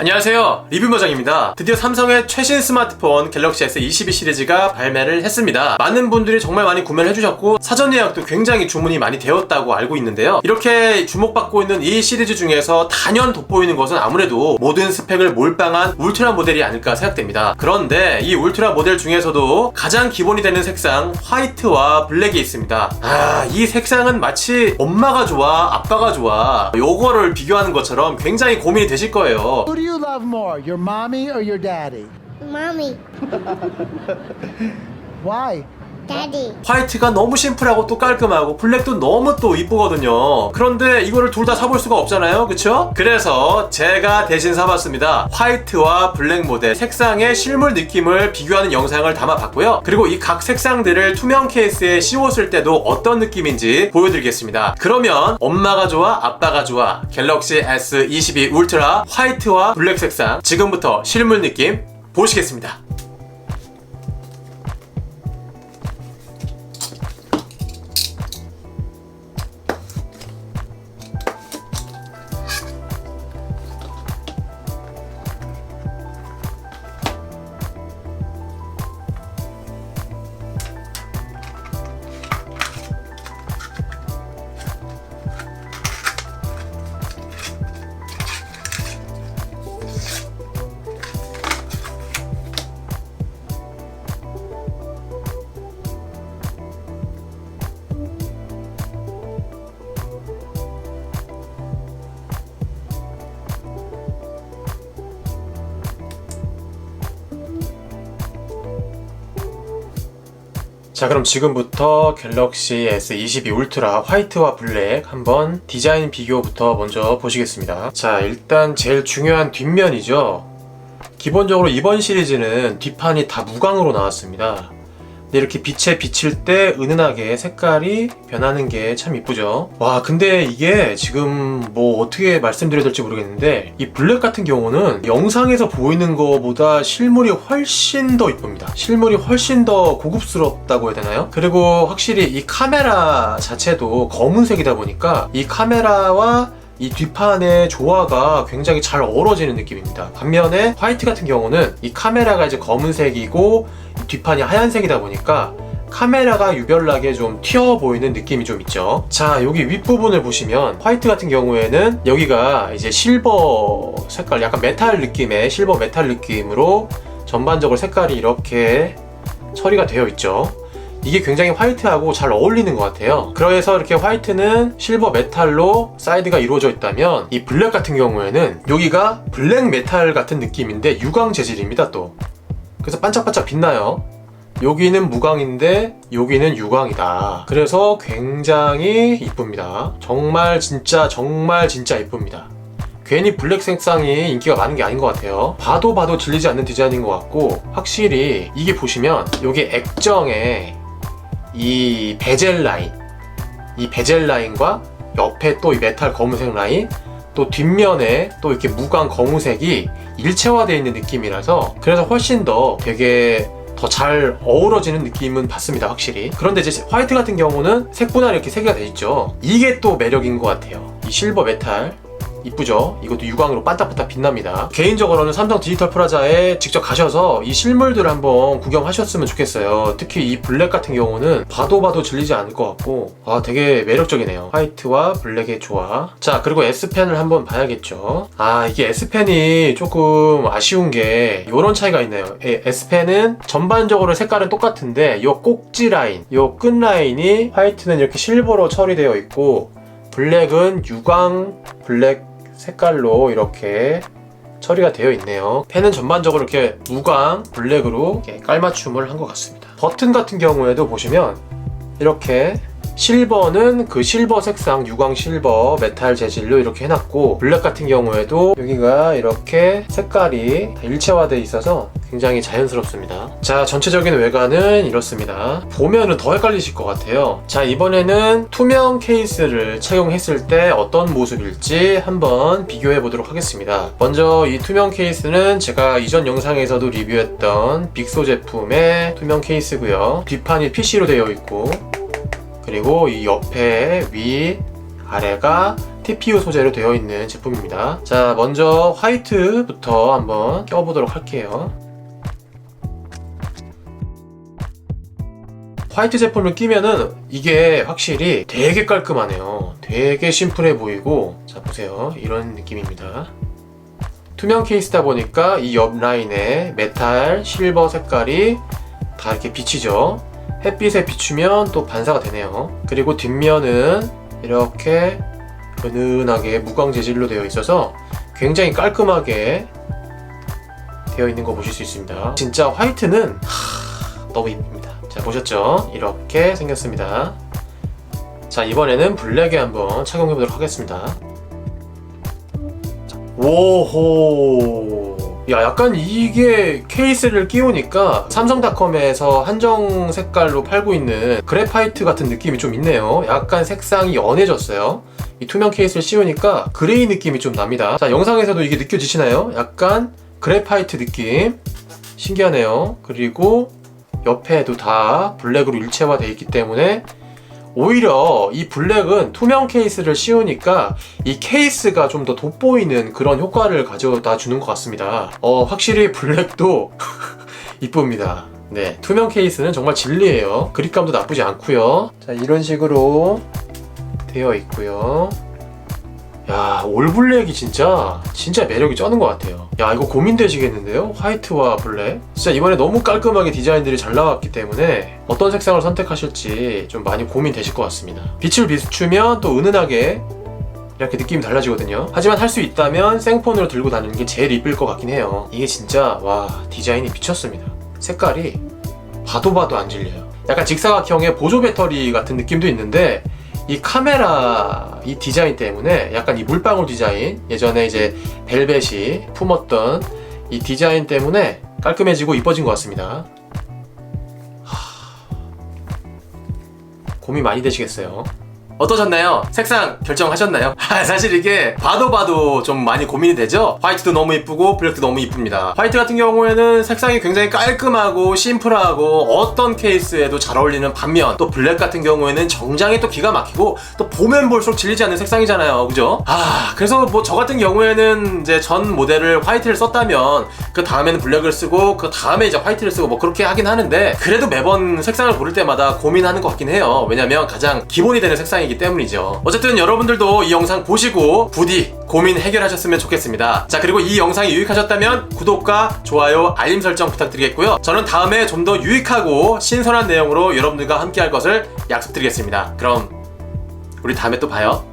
안녕하세요. 리뷰머장입니다. 드디어 삼성의 최신 스마트폰 갤럭시 S22 시리즈가 발매를 했습니다. 많은 분들이 정말 많이 구매를 해주셨고 사전 예약도 굉장히 주문이 많이 되었다고 알고 있는데요. 이렇게 주목받고 있는 이 시리즈 중에서 단연 돋보이는 것은 아무래도 모든 스펙을 몰빵한 울트라 모델이 아닐까 생각됩니다. 그런데 이 울트라 모델 중에서도 가장 기본이 되는 색상 화이트와 블랙이 있습니다. 아이 색상은 마치 엄마가 좋아 아빠가 좋아 요거를 비교하는 것처럼 굉장히 고민이 되실 거예요 you love more, your mommy or your daddy? Mommy, Why? Daddy. 화이트가 너무 심플하고 또 깔끔하고 블랙도 너무 또 이쁘거든요. 그런데 이거를 둘 다 사볼 수가 없잖아요. 그쵸? 그래서 제가 대신 사봤습니다. 화이트와 블랙 모델 색상의 실물 느낌을 비교하는 영상을 담아봤고요. 그리고 이 각 색상들을 투명 케이스에 씌웠을 때도 어떤 느낌인지 보여드리겠습니다. 그러면 엄마가 좋아 아빠가 좋아? 갤럭시 S22 울트라 화이트와 블랙 색상 지금부터 실물 느낌 보시겠습니다 자 그럼 지금부터 갤럭시 S22 울트라 화이트와 블랙 한번 디자인 비교부터 먼저 보시겠습니다. 자 일단 제일 중요한 뒷면이죠. 기본적으로 이번 시리즈는 뒷판이 다 무광으로 나왔습니다 이렇게 빛에 비칠 때 은은하게 색깔이 변하는 게 참 이쁘죠 와 근데 이게 지금 뭐 어떻게 말씀드려야 될지 모르겠는데 이 블랙 같은 경우는 영상에서 보이는 것보다 실물이 훨씬 더 이쁩니다 실물이 훨씬 더 고급스럽다고 해야 되나요? 그리고 확실히 이 카메라 자체도 검은색이다 보니까 이 카메라와 이 뒷판의 조화가 굉장히 잘 어우러지는 느낌입니다. 반면에 화이트 같은 경우는 이 카메라가 이제 검은색이고 이 뒷판이 하얀색이다 보니까 카메라가 유별나게 좀 튀어 보이는 느낌이 좀 있죠. 자, 여기 윗부분을 보시면 화이트 같은 경우에는 여기가 이제 실버 색깔, 약간 메탈 느낌의 실버 메탈 느낌으로 전반적으로 색깔이 이렇게 처리가 되어 있죠. 이게 굉장히 화이트하고 잘 어울리는 것 같아요. 그래서 이렇게 화이트는 실버 메탈로 사이드가 이루어져 있다면 이 블랙 같은 경우에는 여기가 블랙 메탈 같은 느낌인데 유광 재질입니다 또. 그래서 반짝반짝 빛나요. 여기는 무광인데 여기는 유광이다. 그래서 굉장히 이쁩니다. 정말 진짜 정말 진짜 이쁩니다. 괜히 블랙 색상이 인기가 많은 게 아닌 것 같아요. 봐도 봐도 질리지 않는 디자인인 것 같고 확실히 이게 보시면 여기 액정에 이 베젤 라인, 이 베젤 라인과 옆에 또 이 메탈 검은색 라인, 또 뒷면에 또 이렇게 무광 검은색이 일체화되어 있는 느낌이라서 그래서 훨씬 더 되게 더 잘 어우러지는 느낌은 받습니다 확실히. 그런데 이제 화이트 같은 경우는 색분할이 이렇게 세 개가 돼 있죠. 이게 또 매력인 것 같아요. 이 실버 메탈 이쁘죠? 이것도 유광으로 반짝반짝 빛납니다. 개인적으로는 삼성 디지털 프라자에 직접 가셔서 이 실물들을 한번 구경하셨으면 좋겠어요. 특히 이 블랙 같은 경우는 봐도 봐도 질리지 않을 것 같고 아 되게 매력적이네요. 화이트와 블랙의 조화. 자 그리고 S펜을 한번 봐야겠죠. 아 이게 S펜이 조금 아쉬운 게 이런 차이가 있네요. 예, S펜은 전반적으로 색깔은 똑같은데 이 꼭지 라인, 이 끝 라인이 화이트는 이렇게 실버로 처리되어 있고 블랙은 유광 블랙 색깔로 이렇게 처리가 되어 있네요. 펜은 전반적으로 이렇게 무광 블랙으로 이렇게 깔맞춤을 한 것 같습니다. 버튼 같은 경우에도 보시면 이렇게 실버는 그 실버 색상 유광 실버 메탈 재질로 이렇게 해놨고 블랙 같은 경우에도 여기가 이렇게 색깔이 일체화되어 있어서 굉장히 자연스럽습니다. 자 전체적인 외관은 이렇습니다. 보면은 더 헷갈리실 것 같아요. 자 이번에는 투명 케이스를 착용했을 때 어떤 모습일지 한번 비교해 보도록 하겠습니다. 먼저 이 투명 케이스는 제가 이전 영상에서도 리뷰했던 빅소 제품의 투명 케이스고요. 뒷판이 PC로 되어 있고 그리고 이 옆에 위 아래가 TPU 소재로 되어 있는 제품입니다. 자, 먼저 화이트부터 한번 껴보도록 할게요. 화이트 제품을 끼면은 이게 확실히 되게 깔끔하네요. 되게 심플해 보이고, 자, 보세요. 이런 느낌입니다. 투명 케이스다 보니까 이 옆 라인에 메탈, 실버 색깔이 다 이렇게 비치죠. 햇빛에 비추면 또 반사가 되네요. 그리고 뒷면은 이렇게 은은하게 무광 재질로 되어 있어서 굉장히 깔끔하게 되어 있는 거 보실 수 있습니다. 진짜 화이트는 하, 너무 이쁩니다. 자, 보셨죠? 이렇게 생겼습니다. 자, 이번에는 블랙에 한번 착용해 보도록 하겠습니다. 오호. 야, 약간 이게 케이스를 끼우니까 삼성닷컴에서 한정 색깔로 팔고 있는 그래파이트 같은 느낌이 좀 있네요. 약간 색상이 연해졌어요. 이 투명 케이스를 씌우니까 그레이 느낌이 좀 납니다. 자, 영상에서도 이게 느껴지시나요? 약간 그래파이트 느낌. 신기하네요. 그리고 옆에도 다 블랙으로 일체화되어 있기 때문에 오히려 이 블랙은 투명 케이스를 씌우니까 이 케이스가 좀 더 돋보이는 그런 효과를 가져다 주는 것 같습니다. 어, 확실히 블랙도 이쁩니다. 네, 투명 케이스는 정말 진리예요. 그립감도 나쁘지 않고요. 자, 이런 식으로 되어 있고요. 야, 올블랙이 진짜 진짜 매력이 쩌는 것 같아요. 야, 이거 고민되시겠는데요? 화이트와 블랙. 진짜 이번에 너무 깔끔하게 디자인들이 잘 나왔기 때문에 어떤 색상을 선택하실지 좀 많이 고민되실 것 같습니다. 빛을 비추면 또 은은하게 이렇게 느낌이 달라지거든요. 하지만 할 수 있다면 생폰으로 들고 다니는 게 제일 이쁠 것 같긴 해요. 이게 진짜 와 디자인이 미쳤습니다. 색깔이 봐도 봐도 안 질려요. 약간 직사각형의 보조 배터리 같은 느낌도 있는데 이 카메라 이 디자인 때문에 약간 이 물방울 디자인 예전에 이제 벨벳이 품었던 이 디자인 때문에 깔끔해지고 이뻐진 것 같습니다. 하... 고민 많이 되시겠어요. 어떠셨나요? 색상 결정하셨나요? 아, 사실 이게 봐도 봐도 좀 많이 고민이 되죠? 화이트도 너무 이쁘고 블랙도 너무 이쁩니다. 화이트 같은 경우에는 색상이 굉장히 깔끔하고 심플하고 어떤 케이스에도 잘 어울리는 반면 또 블랙 같은 경우에는 정장이 또 기가 막히고 또 보면 볼수록 질리지 않는 색상이잖아요. 그죠? 아, 그래서 뭐 저 같은 경우에는 이제 전 모델을 화이트를 썼다면 그 다음에는 블랙을 쓰고 그 다음에 이제 화이트를 쓰고 뭐 그렇게 하긴 하는데 그래도 매번 색상을 고를 때마다 고민하는 것 같긴 해요. 왜냐면 가장 기본이 되는 색상 이기 때문이죠. 어쨌든 여러분들도 이 영상 보시고 부디 고민 해결하셨으면 좋겠습니다. 자, 그리고 이 영상이 유익하셨다면 구독과 좋아요, 알림 설정 부탁드리겠고요. 저는 다음에 좀 더 유익하고 신선한 내용으로 여러분들과 함께 할 것을 약속드리겠습니다. 그럼 우리 다음에 또 봐요.